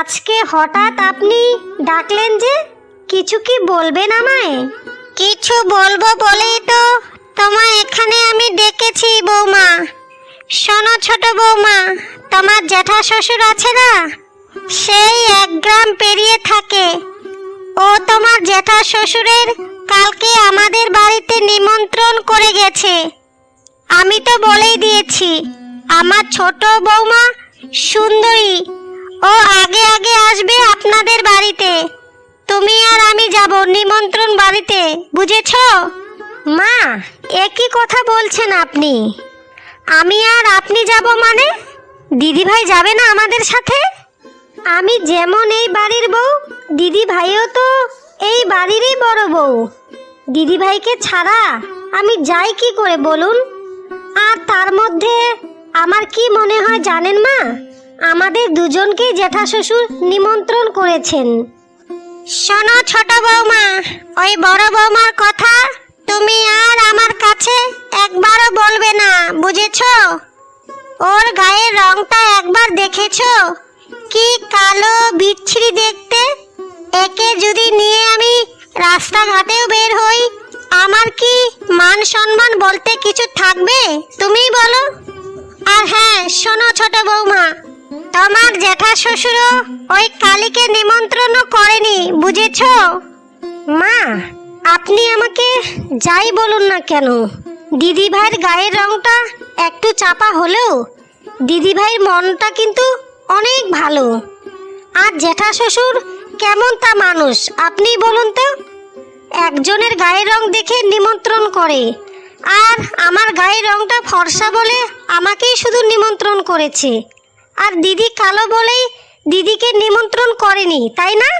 আজকে হঠাৎ আপনি ডাকলেন যে কিছু কি বলবেন আমায়? কিছু বলব বলেই তো তোমায় এখানে আমি ডেকেছি বৌমা। শোনো ছোট বৌমা, তোমার জ্যাঠা শ্বশুর আছে না? সেই এক গ্রাম পেরিয়ে থাকে। ও তোমার জ্যাঠা শ্বশুরের কালকে আমাদের বাড়িতে নিমন্ত্রণ করে গেছে। আমি তো বলেই দিয়েছি, আমার ছোট বৌমা সুন্দরী ও, আগে আগে আসবে আপনাদের বাড়িতে। তুমি আর আমি যাব নিমন্ত্রণ বাড়িতে, বুঝেছ? মা একই কথা বলছেন আপনি? আমি আর আপনি যাব মানে? দিদিভাই যাবে না আমাদের সাথে? আমি যেমন এই বাড়ির বউ দিদি ভাইও তো এই বাড়িরই বড় বউ। দিদি ভাইকে ছাড়া আমি যাই কি করে বলুন? আর তার মধ্যে আমার কি মনে হয় জানেন মা? আমাদের দুজনকেই জ্যাঠা শ্বশুর নিমন্ত্রণ করেছেন। শোনো ছোট বৌমা, ওই বড় বৌমার কথা তুমি আর আমার কাছে একবারও বলবে না, বুঝেছ? ওর গায়ের রংটা একবার দেখেছ? কি কালো বিচ্ছিরি দেখতে? একে যদি নিয়ে আমি রাস্তাঘাটেও বের হই, আমার কি মান সম্মান বলতে কিছু থাকবে? তুমি বলো। আর হ্যাঁ শোনো ছোট বৌমা তোমার জ্যাঠা শ্বশুরও ওই কালীকে নিমন্ত্রণও করেনি, বুঝেছ? মা, আপনি আমাকে যাই বলুন না কেন? দিদি ভাইয়ের গায়ের রংটা একটু চাপা হলেও দিদি ভাইয়ের মনটা কিন্তু অনেক ভালো। আর জ্যাঠা শ্বশুর কেমন তা মানুষ আপনি বলুন তো? একজনের গায়ের রং দেখে নিমন্ত্রণ করে, আর আমার গায়ের রংটা ফর্সা বলে আমাকেই শুধু নিমন্ত্রণ করেছে। আর দিদি কালো বলেই দিদিকে নিমন্ত্রণ করেনি, তাই না?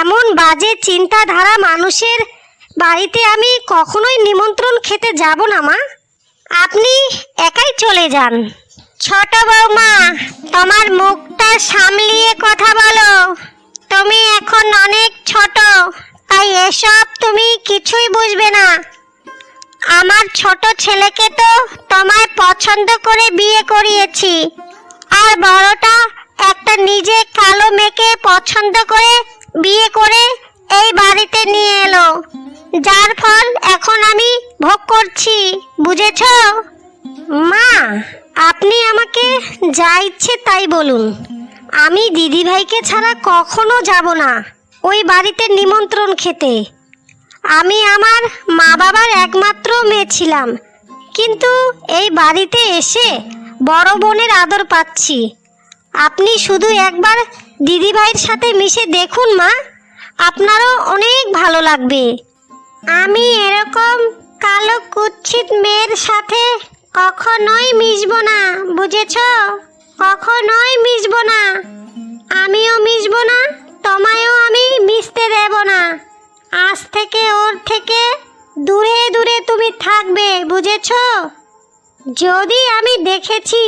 এমন বাজে চিন্তাধারা মানুষের বাড়িতে আমি কখনোই নিমন্ত্রণ খেতে যাব না, মা। আপনি একাই চলে যান। ছোট বৌমা, তোমার মুখটা সামলিয়ে কথা বলো। তুমি এখন অনেক ছোট, তাই এসব তুমি কিছুই বুঝবে না। আমার ছোট ছেলেকে তো তোমায় পছন্দ করে বিয়ে করিয়েছি। আর বড়টা একটা নিজে কালো মেয়েকে পছন্দ করে বিয়ে করে এই বাড়িতে নিয়ে এলো। যার ফল এখন আমি ভোগ করছি, বুঝেছ? মা, আপনি আমাকে যা ইচ্ছে তাই বলুন। আমি দিদিভাইকে ছাড়া কখনো যাব না ওই বাড়িতে নিমন্ত্রণ খেতে। আমি আমার মা বাবার একমাত্র মেয়ে ছিলাম। কিন্তু এই বাড়িতে এসে বড় বোনের আদর পাচ্ছি। আপনি শুধু একবার দিদিভাইয়ের সাথে মিশে দেখুন, মা। আপনারও অনেক ভালো লাগবে। আমি এরকম কালো কুচ্ছিত মেয়ের সাথে কখনোই মিশবো না, বুঝেছ? কখনোই মিশবো না। আমিও মিশবো না, তোমায়ও আমি মিশতে দেব না। আজ থেকে ওর থেকে দূরে দূরে তুমি থাকবে, বুঝেছ? যদি আমি দেখেছি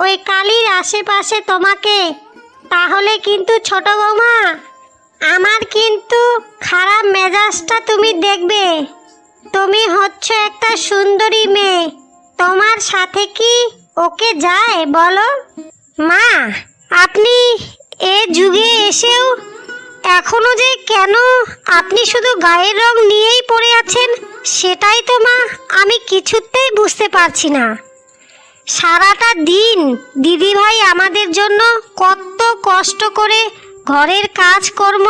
ওই কালির আশেপাশে তোমাকে, তাহলে কিন্তু ছোট বৌমা, আমার কিন্তু খারাপ মেজাজটা তুমি দেখবে। তুমি হচ্ছ একটা সুন্দরী মেয়ে, তোমার সাথে কি ওকে যায় বলো? মা, আপনি এ যুগে এসেও এখনও যে কেন? আপনি শুধু গায়ের রং নিয়েই পড়ে আছেন, সেটাই তো মা, আমি কিছুতেই বুঝতে পারছি না। সারাটা দিন দিদিভাই আমাদের জন্য কত কষ্ট করে ঘরের কাজকর্ম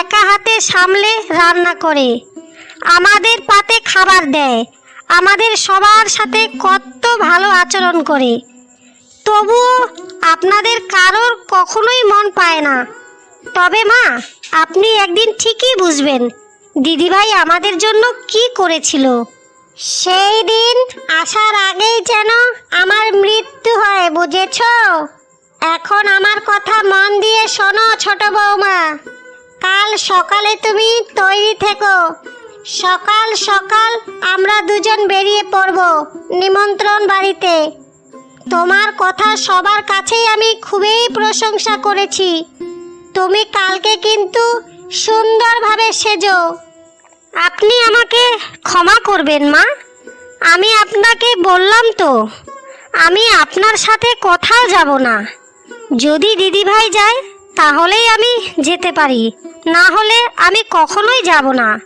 একা হাতে সামলে রান্না করে। আমাদের পাতে খাবার দেয়, আমাদের সবার সাথে কত ভালো আচরণ করে। তবুও আপনাদের কারোর কখনোই মন পায় না। তবে মা, আপনি একদিন ঠিকই বুঝবেন। দিদিভাই আমাদের জন্য কি করেছিল। সেই দিন আসার আগেই যেন আমার মৃত্যু হয়, বুঝেছ? এখন আমার কথা মন দিয়ে শোনো ছোট বৌমা। কাল সকালে তুমি তৈরি থেকো। সকাল সকাল আমরা দুজন বেরিয়ে পড়ব নিমন্ত্রণ বাড়িতে। তোমার কথা সবার কাছেই আমি খুবই প্রশংসা করেছি। তুমি কালকে কিন্তু সুন্দরভাবে সেজো। আপনি আমাকে ক্ষমা করবেন, মা। আমি আপনাকে বললাম তো, আমি আপনার সাথে কোথাও যাব না। যদি দিদিভাই যায়, তাহলেই আমি যেতে পারি। না হলে আমি কখনোই যাব না।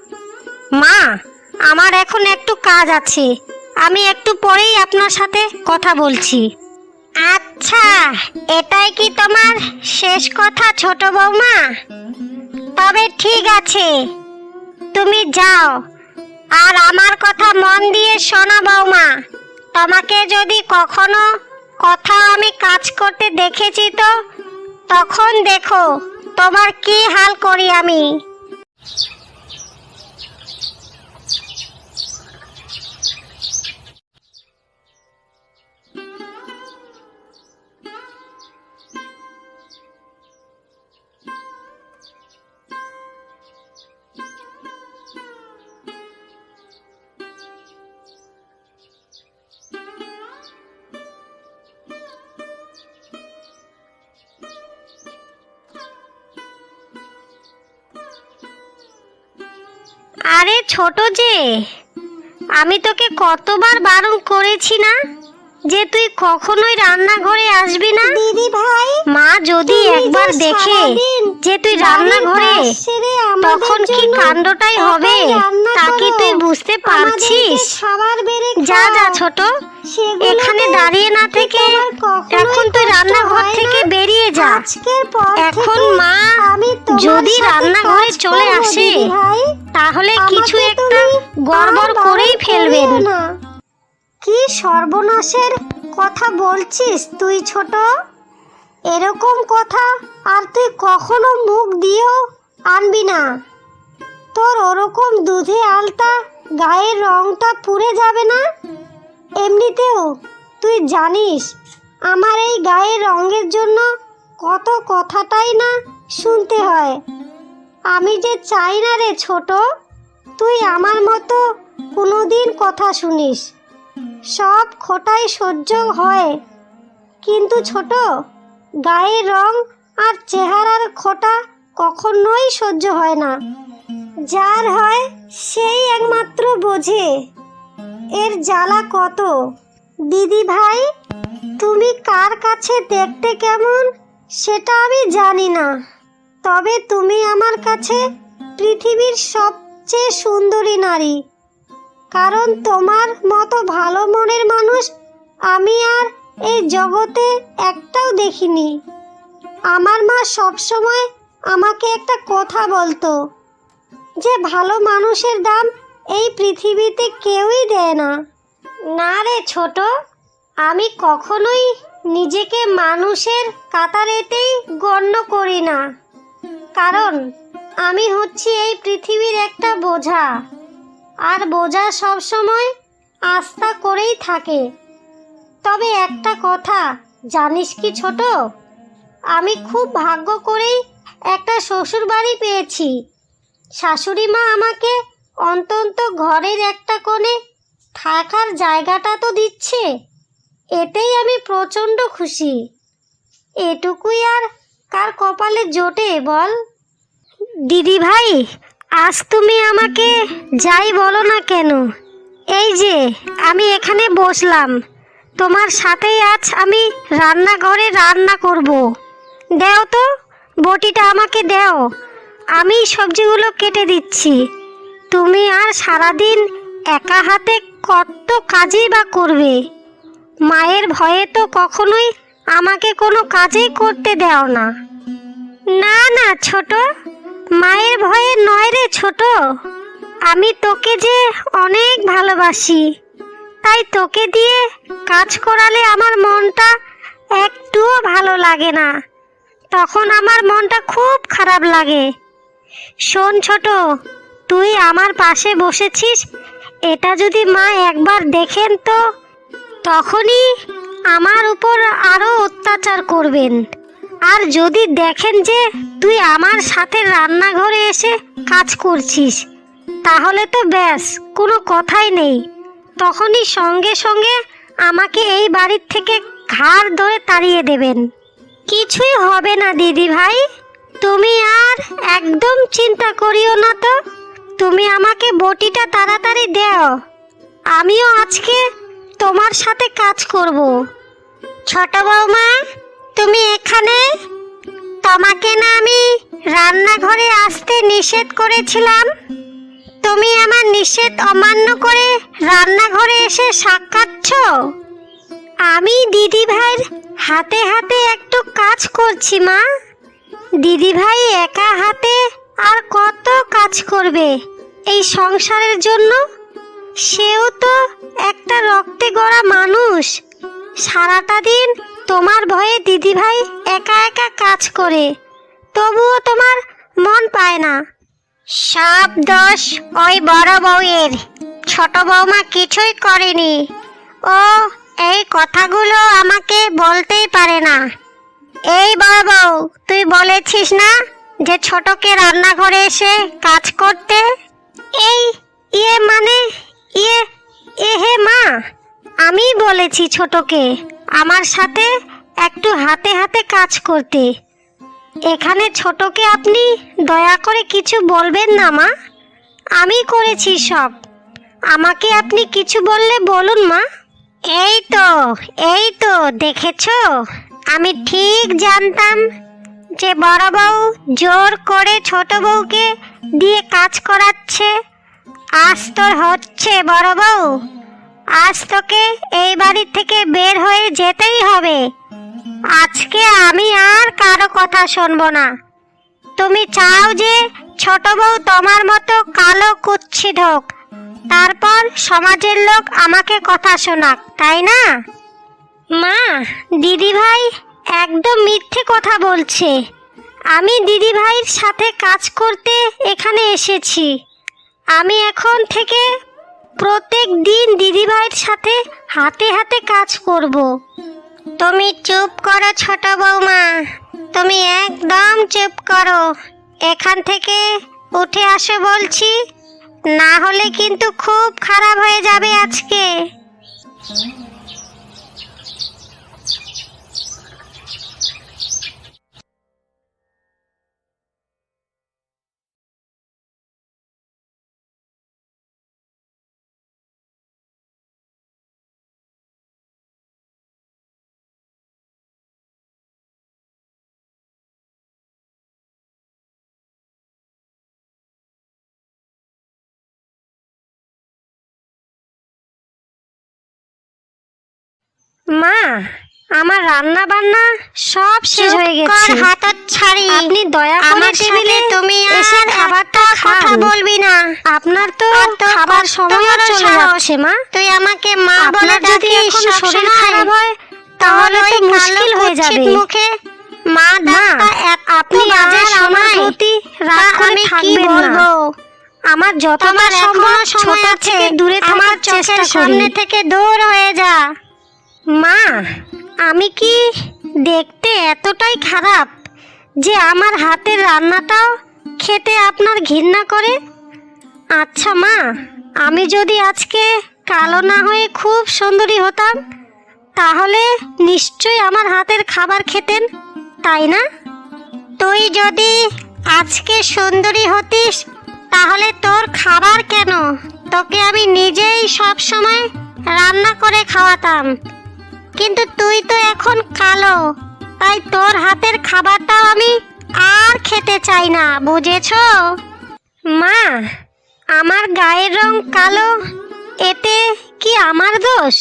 মা, আমার এখন একটু কাজ আছে। আমি একটু পরেই আপনার সাথে কথা বলছি। আচ্ছা এটাই কি তোমার শেষ কথা ছোট বৌমা? তবে ঠিক আছে, তুমি যাও। আর আমার কথা মন দিয়ে শোনো বৌমা। তোমাকে যদি কখনো কথা আমি কাজ করতে দেখেছি তো, তখন দেখো তোমার কি হাল করি আমি। ছোট যে আমি তোকে কতবার বারণ করেছি না যে তুই কখনোই রান্নাঘরে আসবি না? দিদি ভাই মা যদি একবার দেখে যে তুই রান্নাঘরে তখন কি কাণ্ডটাই হবে? তা কি তুই বুঝতে পারছিস? যা যা। ছোট এখানে দাঁড়িয়ে না থেকে এখন তুই রান্নাঘর থেকে বেরিয়ে যা। এখন মা যদি রান্নাঘরে চলে আসে। তাহলে কিছু একটা গড়বড় করেই ফেলবেন কি সর্বনাশের কথা বলছিস তুই ছোট? এরকম কথা আর তুই কখনো মুখ দিয়েও আনবি না। তোর ওরকম দুধে আলতা গায়ের রংটা পুড়ে যাবে না? এমনিতেও তুই জানিস আমার এই গায়ের রঙের জন্য কত কথাটাই না শুনতে হয়। আমি যে চাই না রে ছোট, তুই আমার মতো কোনোদিন কথা শুনিস। সব খোটাই সহ্য হয়। কিন্তু ছোট, গায়ের রং আর চেহারার খোটা কখনোই সহ্য হয় না। যার হয় সেই একমাত্র বোঝে। এর জ্বালা কত? দিদি ভাই, তুমি কার কাছে দেখতে কেমন, সেটা আমি জানি না। তবে তুমি আমার কাছে পৃথিবীর সবচেয়ে সুন্দরী নারী। কারণ তোমার মতো ভালো মনের মানুষ আমি আর এই জগতে একটাও দেখিনি। আমার মা সবসময় আমাকে একটা কথা বলতো যে ভালো মানুষের দাম এই পৃথিবীতে কেউই দেয় না। না রে ছোট, আমি কখনোই নিজেকে মানুষের কাতারেতেই গণ্য করি না। কারণ আমি হচ্ছি এই পৃথিবীর একটা বোঝা। আর বোঝা সবসময় আস্থা করেই থাকে। তবে একটা কথা, জানিস কি ছোট? আমি খুব ভাগ্য করেই একটা শ্বশুর বাড়ি পেয়েছি। শাশুড়ি মা আমাকে অন্তত ঘরের একটা কোণে থাকার জায়গাটা তো দিচ্ছে। এতেই আমি প্রচণ্ড খুশি। এটুকুই আর কার কপালে জোটে বল? দিদি ভাই, আজ তুমি আমাকে যাই বলো না কেন? এই যে, আমি এখানে বসলাম। তোমার সাথেই আজ আমি রান্নাঘরে রান্না করব। দেও তো, বটিটা আমাকে দেও। আমি সবজিগুলো কেটে দিচ্ছি। তুমি আর সারাদিন একা হাতে কত কাজই বা করবে? মায়ের ভয়ে তো কখনোই আমাকে কোনো কাজেই করতে দেও না। না না, ছোট। মায়ের ভয়ে নয় রে ছোট। আমি তোকে যে অনেক ভালোবাসি, তাই তোকে দিয়ে কাজ করালে আমার মনটা একটুও ভালো লাগে না। তখন আমার মনটা খুব খারাপ লাগে। শোন ছোট, তুই আমার পাশে বসেছিস, এটা যদি মা একবার দেখেন তো, তখনই আমার উপর আরও অত্যাচার করবেন। আর যদি দেখেন যে তুই আমার সাথে রান্নাঘরে এসে কাজ করছিস, তাহলে তো ব্যাস, কোনো কথাই নেই। তখনই সঙ্গে সঙ্গে আমাকে এই বাড়ির থেকে ঘাড় ধরে তাড়িয়ে দেবেন। কিছুই হবে না, দিদি ভাই। তুমি আর একদম চিন্তা করিও না তো। তুমি আমাকে বটিটা তাড়াতাড়ি দেও। আমিও আজকে তোমার সাথে কাজ করব। ছোট বৌমা তুমি এখানে? তোমাকে না আমি রান্নাঘরে আসতে নিষেধ করেছিলাম। তুমি আমার নিষেধ অমান্য করে রান্নাঘরে এসে সাক্ষাৎছ। আমি দিদি ভাইয়ের হাতে হাতে একটু কাজ করছি, মা। দিদি ভাই একা হাতে আর কত কাজ করবে এই সংসারের জন্য? সেও তো একটা রক্তে গড়া মানুষ। সারাটা দিন তোমার ভয়ে দিদিভাই একা একা কাজ করে, তবুও তোমার মন পায় না। সব দোষ ওই বড় বউয়ের, ছোট বৌমা কিছুই করেনি। ও এই কথাগুলো আমাকে বলতেই পারে না। এই বড় বউ, তুই বলেছিস না যে ছোটকে রান্নাঘরে এসে কাজ করতে? এই ইয়ে মানে ইয়ে এ হে মা আমি বলেছি ছোটকে। আমার সাথে একটু হাতে হাতে কাজ করতে। এখানে ছোটকে আপনি দয়া করে কিছু বলবেন না, মা। আমি করেছি সব। আমাকে আপনি কিছু বললে বলুন, মা। এই তো এই তো, দেখেছ? আমি ঠিক জানতাম যে বড় বউ জোর করে ছোট বউকে দিয়ে কাজ করাচ্ছে। আজ তোর হচ্ছে বড় বউ। আজ তোকে এই বাড়ি থেকে বের হয়ে যেতেই হবে। আজকে আমি আর কারও কথা শুনব না। তুমি চাও যে ছোট বউ তোমার মতো কালো কুচ্ছি হোক তারপর সমাজের লোক আমাকে কথা শোনাক, তাই না? মা দিদি ভাই একদম মিথ্যে কথা বলছে। আমি দিদি ভাইয়ের সাথে কাজ করতে এখানে এসেছি। আমি এখন থেকে প্রত্যেক দিন দিদিভাইয়ের সাথে হাতে হাতে কাজ করব। তুমি চুপ করো ছোট বৌমা। তুমি একদম চুপ করো। এখান থেকে উঠে আসে বলছি। না হলে কিন্তু খুব খারাপ হয়ে যাবে আজকে। মা আমার রান্না বান্না সব শেষ হয়ে গেছে। হাতত ছাড়ি। আপনি দয়া করে আমার টেবিলে তুমি এসে খাবারটা। কথা বলবি না। আপনার তো খাবার সময় চলে যাচ্ছে মা। তুই আমাকে মা বলে যদি এখন শরীর খারাপ হয় তাহলে তো মুশকিল হয়ে যাবে। মুখে মা মা আপনি আমার সময়। প্রতি রাগ করে আমি কি থাকবেন না। বলব? আমার যতটা তোমার সম্ভব ছোট থেকে দূরে আমার থাকার চেষ্টা করি। সামনে থেকে দূর হয়ে যা। মা, আমি কি দেখতে এতটাই খারাপ যে আমার হাতের রান্নাটাও খেতে আপনার ঘৃণা করে? আচ্ছা মা, আমি যদি আজকে কালো না হয়ে খুব সুন্দরী হতাম, তাহলে নিশ্চয়ই আমার হাতের খাবার খেতেন, তাই না? তুই যদি আজকে সুন্দরী হতিস, তাহলে তোর খাবার কেন? তোকে আমি নিজেই সব সময় রান্না করে খাওয়াতাম। কিন্তু তুই তো এখন কালো। তাই তোর হাতের খাবারটাও আমি আর খেতে চাই না, বুঝেছ? মা, আমার গায়ের রং কালো, এতে কি আমার দোষ?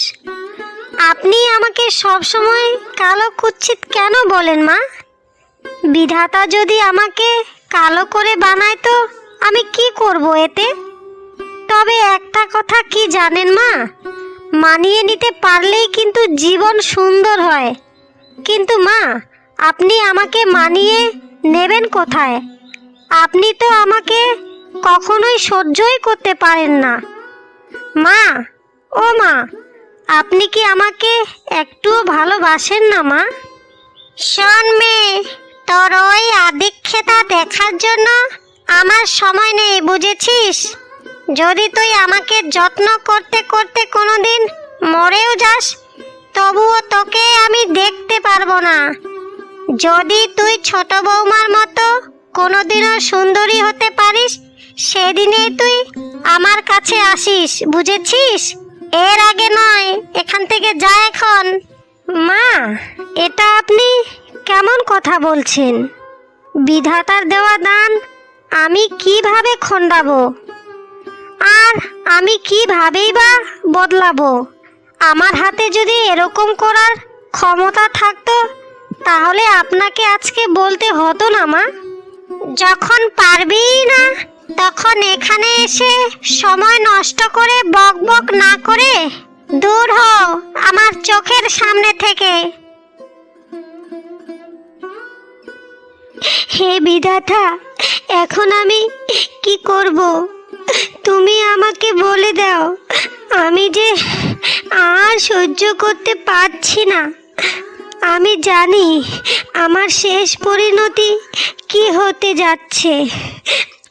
আপনি আমাকে সব সময় কালো কুচ্ছিত কেন বলেন, মা? বিধাতা যদি আমাকে কালো করে বানায় তো আমি কি করব এতে? তবে একটা কথা কি জানেন, মা? মানিয়ে নিতে পারলেই কিন্তু জীবন সুন্দর হয়। কিন্তু মা, আপনি আমাকে মানিয়ে নেবেন কোথায়? আপনি তো আমাকে কখনোই সহ্যই করতে পারেন না। মা, ও মা, আপনি কি আমাকে একটুও ভালোবাসেন না মা? শোন মেয়ে তোর ওই আদিক্ষেতা দেখার জন্য আমার সময় নেই, বুঝেছিস? যদি তুই আমাকে যত্ন করতে করতে কোনোদিন মরেও যাস, তবুও তোকে আমি দেখতে পারব না। যদি তুই ছোট বৌমার মতো কোনোদিনও সুন্দরী হতে পারিস, সেদিনেই তুই আমার কাছে আসিস, বুঝেছিস? এর আগে নয়, এখান থেকে যা এখন। মা, এটা আপনি কেমন কথা বলছেন? বিধাতার দেওয়া দান আমি কীভাবে খণ্ডাবো? আর আমি কিভাবেই বা বদলাবো? আমার হাতে যদি এরকম করার ক্ষমতা থাকতো, তাহলে আপনাকে আজকে বলতে হতো না, মা। যখন পারবেই না, তখন এখানে এসে সময় নষ্ট করে বক বক না করে দূর হও আমার চোখের সামনে থেকে। হে বিধাতা, এখন আমি কি করব? তুমি আমাকে বলে দাও, আমি যে আর সহ্য করতে পারছি না। আমি জানি আমার শেষ পরিণতি কি হতে যাচ্ছে।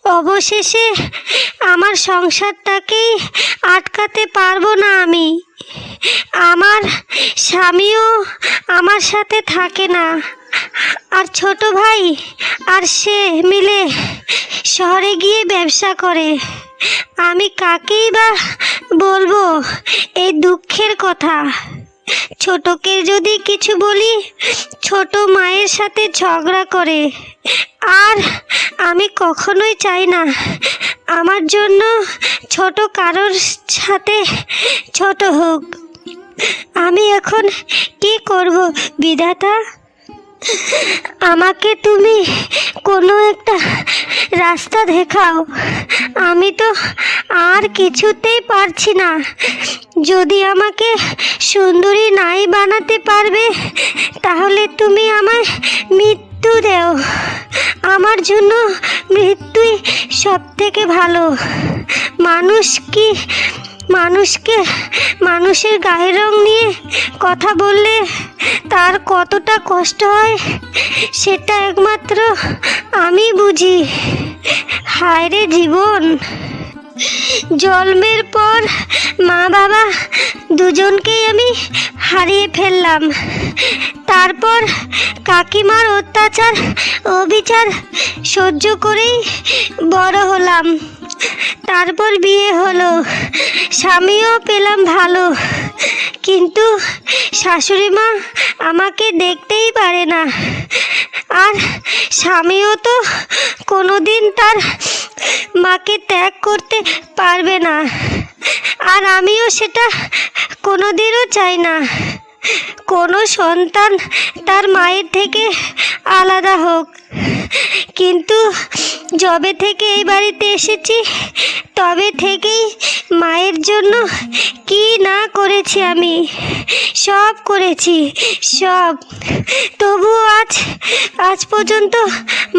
অবশেষে আমার সংসারটাকেই আটকাতে পারব না আমি। আমার স্বামীও আমার সাথে থাকে না। আর ছোট ভাই আর সে মিলে শহরে গিয়ে ব্যবসা করে। আমি কাকেই বা বলব? এই দুঃখের কথা। ছোটকে যদি কিছু বলি, ছোট মায়ের সাথে ঝগড়া করে। আর আমি কখনোই চাই না। আমার জন্য ছোট কারোর সাথে ছোট হোক। আমি এখন কি করব, বিধাতা? আমাকে তুমি কোনো একটা রাস্তা দেখাও। আমি তো আর কিছুতেই পারছি না। যদি আমাকে সুন্দরী নাই বানাতে পারবে, তাহলে তুমি আমার মৃত্যু দেও। আমার জন্য মৃত্যুই সব থেকে ভালো। মানুষ কি মানুষকে, মানুষের গায়ের রং নিয়ে কথা বললে তার কতটা কষ্ট হয়, সেটা একমাত্র আমি বুঝি। হায় রে জীবন! জন্মের পর মা বাবা দুজনকেই আমি হারিয়ে ফেললাম। তারপর কাকিমার অত্যাচার, অবিচার সহ্য করেই বড় হলাম। তারপর বিয়ে হলো। স্বামীও পেলাম ভালো। কিন্তু শাশুড়ি মা আমাকে দেখতেই পারে না। আর স্বামীও তো কোনোদিন তার মাকে ত্যাগ করতে পারবে না। আর আমিও সেটা কোনোদিনও চাই না। কোনো সন্তান তার মায়ের থেকে আলাদা হোক। কিন্তু যবে থেকে এই বাড়িতে এসেছি, তবে থেকেই মায়ের জন্য কি না করেছি আমি? সব করেছি, সব। তবু আজ আজ পর্যন্ত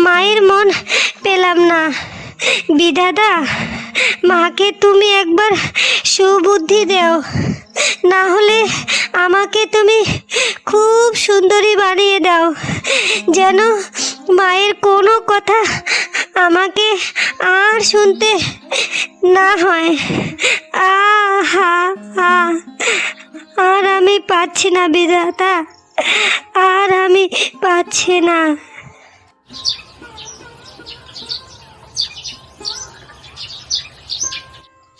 মায়ের মন পেলাম না। বিধাতা, মাকে তুমি একবার সুবুদ্ধি দেও। না হলে আমাকে তুমি খুব সুন্দরী বানিয়ে দাও। যেন মায়ের কোনো কথা আমাকে আর শুনতে না হয়। আ আর আমি পাচ্ছি না বিধাতা, আর আমি পাচ্ছি না।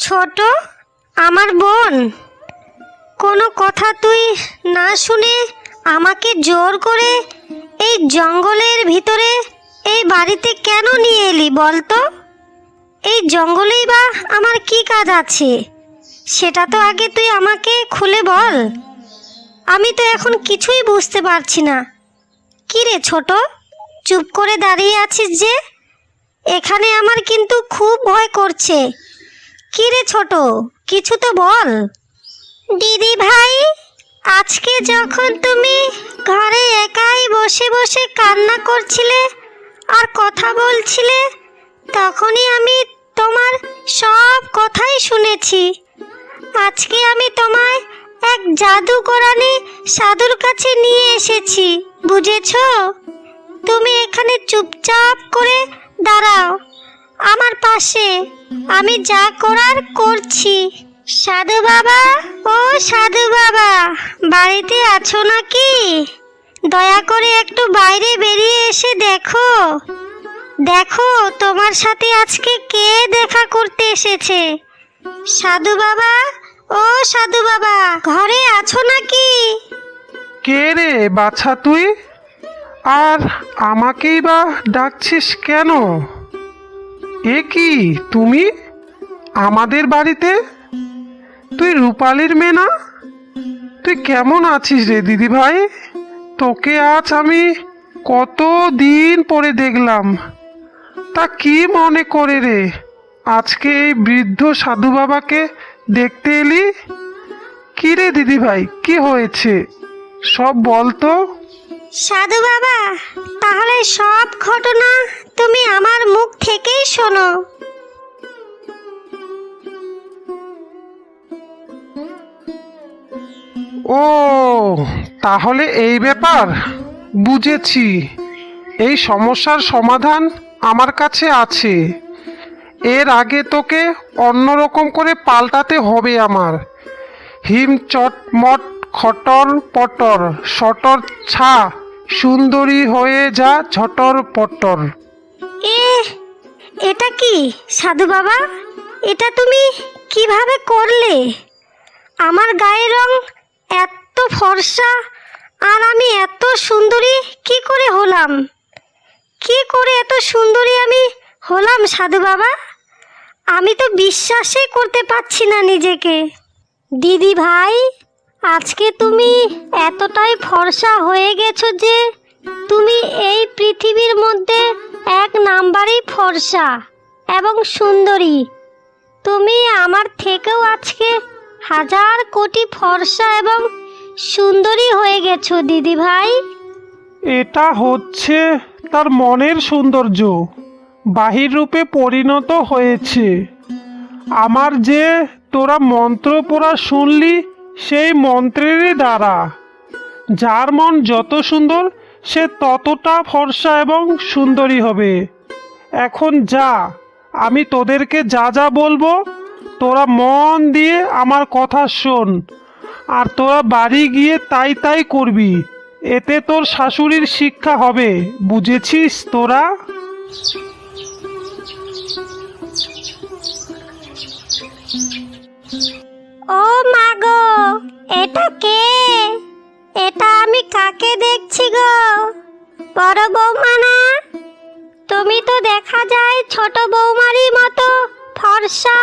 ছোট, আমার বোন। কোনো কথা তুই না শুনে আমাকে জোর করে এই জঙ্গলের ভিতরে এই বাড়িতে কেন নিয়ে এলি বলতো? এই জঙ্গলেই বা আমার কি কাজ আছে? সেটা তো আগে তুই আমাকে খুলে বল। আমি তো এখন কিছুই বুঝতে পারছি না। কি রে ছোট, চুপ করে দাঁড়িয়ে আছিস যে? এখানে আমার কিন্তু খুব ভয় করছে। কি রে ছোট? কিছু তো বল। দিদি ভাই, আজকে যখন তুমি ঘরে একাই বসে বসে কান্না করছিলে আর কথা বলছিলে, তখনই আমি তোমার সব কথাই শুনেছি। আজকে আমি তোমায় এক জাদুকরানি সাধুর কাছে নিয়ে এসেছি, বুঝেছ? তুমি এখানে চুপচাপ করে দাঁড়াও, আমার পাশে। আমি যা করার করছি। সাধু বাবা, ও সাধু বাবা, বাড়িতে আছো নাকি? দয়া করে একটু বাইরে বেরিয়ে এসে দেখো। দেখো, তোমার সাথে আজকে কে দেখা করতে এসেছে? সাধু বাবা, ও সাধু বাবা, ঘরে আছো নাকি? কে রে বাছা তুই? আর আমাকেই বা ডাকছিস কেন? এ কি, তুমি? আমাদের বাড়িতে? তুই রূপালির মেয়ে না? তুই কেমন আছিস রে দিদি ভাই তোকে আজ আমি কত দিন পরে দেখলাম। তা কি মনে করে রে? আজকে এই বৃদ্ধ সাধু বাবাকে দেখতে এলি? কি রে দিদি ভাই কি হয়েছে? সব বল তো সাধু বাবা, তাহলে সব ঘটনা তুমি আমার মুখ থেকেই শোনো। ও, তাহলে এই ব্যাপার। বুঝেছি। এই সমস্যার সমাধান আমার কাছে আছে। এর আগে তোকে অন্যরকম করে পাল্টাতে হবে আমার। হিম চটমট খটর পটর সটর ছা, সুন্দরী হয়ে যা ঝটর পটর। এটা কি? সাধু বাবা, এটা তুমি কীভাবে করলে? আমার গায়ের রং এত ফর্সা, আর আমি এত সুন্দরী কি করে হলাম? কি করে এত সুন্দরী আমি হলাম সাধু বাবা? আমি তো বিশ্বাসই করতে পারছি না নিজেকে। দিদি ভাই, আজকে তুমি এতটাই ফর্সা হয়ে গেছো যে তুমি এই পৃথিবীর মধ্যে এক নাম্বারই ফর্সা এবং সুন্দরী। তুমি আমার থেকেও আজকে হাজার কোটি ফর্সা এবং সুন্দরী হয়ে গেছো দিদি ভাই এটা হচ্ছে তার মনের সৌন্দর্য। বাহির রূপে পরিণত হয়েছে। আমার যে তোরা মন্ত্র পড়া শুনলি, সেই মন্ত্রেরই দ্বারা। যার মন যত সুন্দর সে ততটা ফর্সা এবং সুন্দরী হবে। এখন যা, আমি তোদেরকে যা যা বলব, তোরা মন দিয়ে আমার কথা শোন। আর তোরা বাড়ি গিয়ে তাই তাই করবি। এতে তোর শাশুড়ির শিক্ষা হবে, বুঝেছিস তোরা? ও মাগো এটা কে? এটা আমি কাকে দেখছি গো? বড় বৌমা না? তুমি তো দেখা যায় ছোট বৌমারই মতো ফর্সা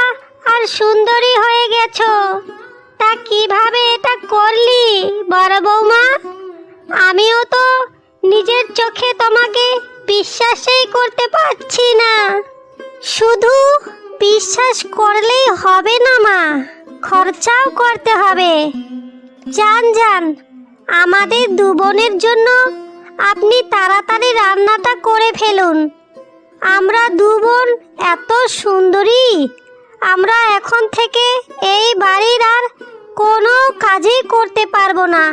আর সুন্দরী হয়ে গেছো। তা কীভাবে এটা করলি, বড় বৌমা? আমিও তো নিজের চোখে তোমাকে বিশ্বাসই করতে পারছি না। শুধু বিশ্বাস করলেই হবে না মা, খরচাও করতে হবে। যান যান আমাদের দু বোনের জন্য আপনি তাড়াতাড়ি রান্নাটা করে ফেলুন। আমরা দু বোন এত সুন্দরী। আমরা এখন থেকে এই বাড়ির আর কোনো কাজই করতে পারব না।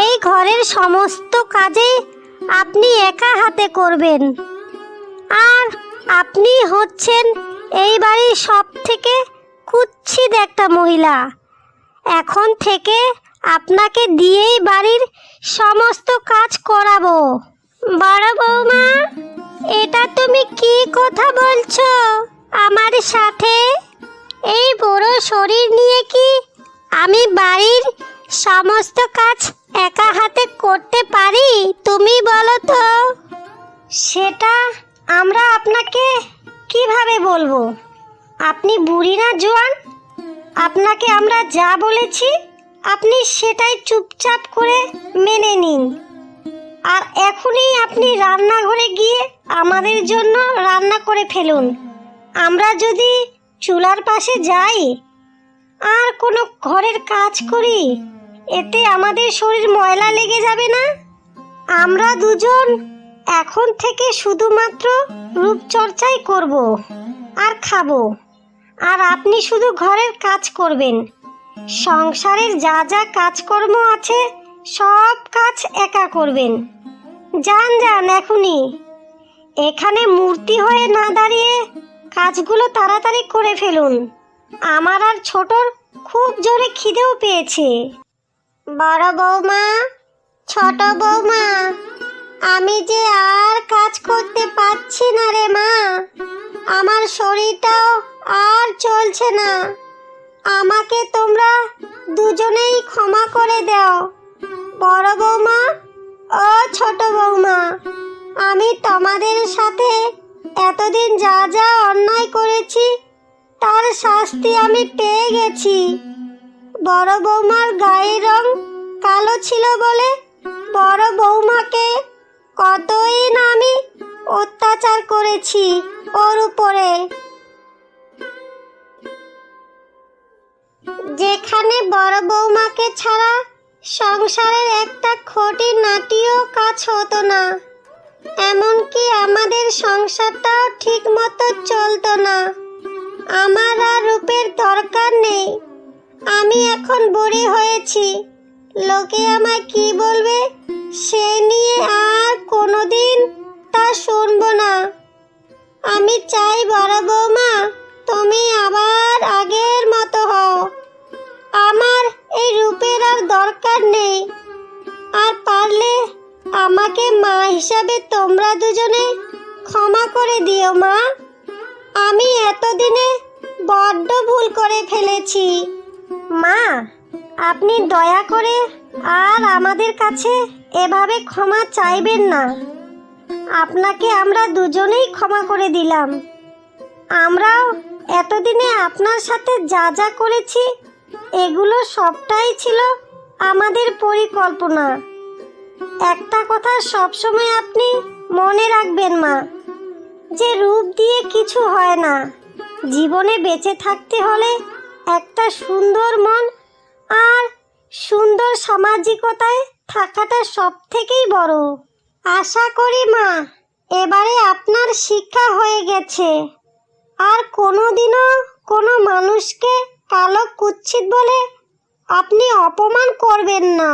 এই ঘরের সমস্ত কাজে আপনি একা হাতে করবেন। আর আপনি হচ্ছেন এই বাড়ির সব থেকে কুচ্ছিত একটা মহিলা। এখন থেকে আপনাকে দিয়েই বাড়ির সমস্ত কাজ করাবো। বড় বৌমা, এটা তুমি কি কথা বলছো? আমার সাথে এই বড় শরীর নিয়ে কি আমি বাড়ির সমস্ত কাজ একা হাতে করতে পারি, তুমি বলো তো? সেটা আমরা আপনাকে কীভাবে বলব? আপনি বুড়ি না জোয়ান? আপনাকে আমরা যা বলেছি আপনি সেটাই চুপচাপ করে মেনে নিন। আর এখনই আপনি রান্নাঘরে গিয়ে আমাদের জন্য রান্না করে ফেলুন। আমরা যদি চুলার পাশে যাই, আর কোনো ঘরের কাজ করি, এতে আমাদের শরীর ময়লা লেগে যাবে না? আমরা দুজন এখন থেকে শুধুমাত্র রূপচর্চাই করব আর খাব। আর আপনি শুধু ঘরের কাজ করবেন। সংসারের যা যা কাজকর্ম আছে, সব কাজ একা করবেন। যান যান, এখনই। এখানে মূর্তি হয়ে না দাঁড়িয়ে কাজগুলো তাড়াতাড়ি করে ফেলুন। আমার আর ছোটর খুব জোরে খিদেও পেয়েছে। বড় বৌমা, ছোট বৌমা, আমি যে আর কাজ করতে পারছি না রে মা, আমার শরীরটাও আর চলছে না। আমাকে তোমরা দুজনেই ক্ষমা করে দাও। বড় বৌমা ও ছোট বৌমা, আমি তোমাদের সাথে এতদিন যা যা অন্যায় করেছি, তার শাস্তি আমি পেয়ে গেছি। বড় বৌমার গায়ের রং কালো ছিল বলে বড় বৌমাকে কতই না আমি অত্যাচার করেছি ওর উপরে। যেখানে বড় বৌমাকে ছাড়া সংসারের একটা খটি নাটিও কাজ হতো না। এমনকি আমাদের সংসারটাও ঠিক মতো চলতো না। আমার আর রূপের দরকার নেই। আমি এখন বুড়ি হয়েছি। লোকে আমায় কি বলবে সে নিয়ে আর কোনোদিন তা শুনব না। আমি চাই বড় বৌমা, তুমি আবার আগের মতো হও। আমার এই রূপের আর দরকার নেই। আর পারলে আমাকে মা হিসাবে তোমরা দুজনে ক্ষমা করে দিও, মা। আমি এতদিনে বড্ড ভুল করে ফেলেছি। মা, আপনি দয়া করে আর আমাদের কাছে এভাবে ক্ষমা চাইবেন না। আপনাকে আমরা দুজনেই ক্ষমা করে দিলাম। আমরাও এতদিনে আপনার সাথে যা যা করেছি এগুলো সবটাই ছিল আমাদের পরিকল্পনা। একটা কথা সবসময় আপনি মনে রাখবেন মা, যে রূপ দিয়ে কিছু হয় না। জীবনে বেঁচে থাকতে হলে একটা সুন্দর মন আর সুন্দর সামাজিকতায় থাকাটা সব থেকেই বড়। আশা করি মা, এবারে আপনার শিক্ষা হয়ে গেছে। আর কোনোদিনও কোনো মানুষকে কালো কুচ্ছিত বলে আপনি অপমান করবেন না।